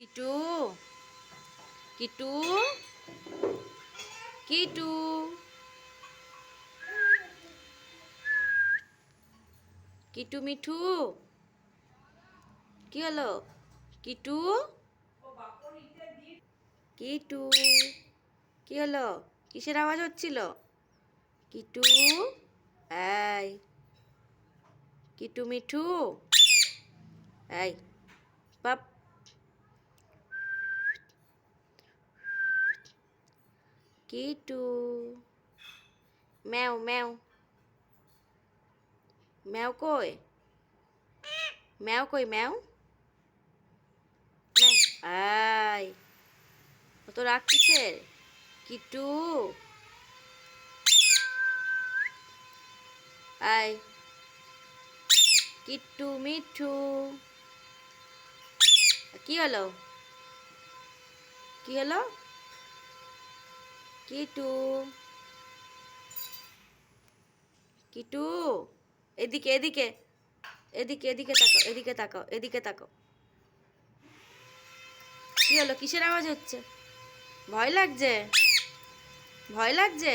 কিটু কিটু কিটু। কিটু মিঠু, কি হলো? কিটু কিটু, কি হলো? কিসের আওয়াজ হচ্ছিল? কিটু, এই, কিটু মিঠু, এই। কিটু ম্যাও ম্যাও ম্যাও কই ম্যাও কই ম্যাও আই অত রাগ কিসের কিটু আই কিট্টু মিঠু কি হলো কি হলো কিটু। কিটু, এদিকে এদিকে এদিকে এদিকে তাকাও এদিকে তাকাও এদিকে তাকাও। কি হলো, কিসের আওয়াজ হচ্ছে? ভয় লাগছে? ভয় লাগছে?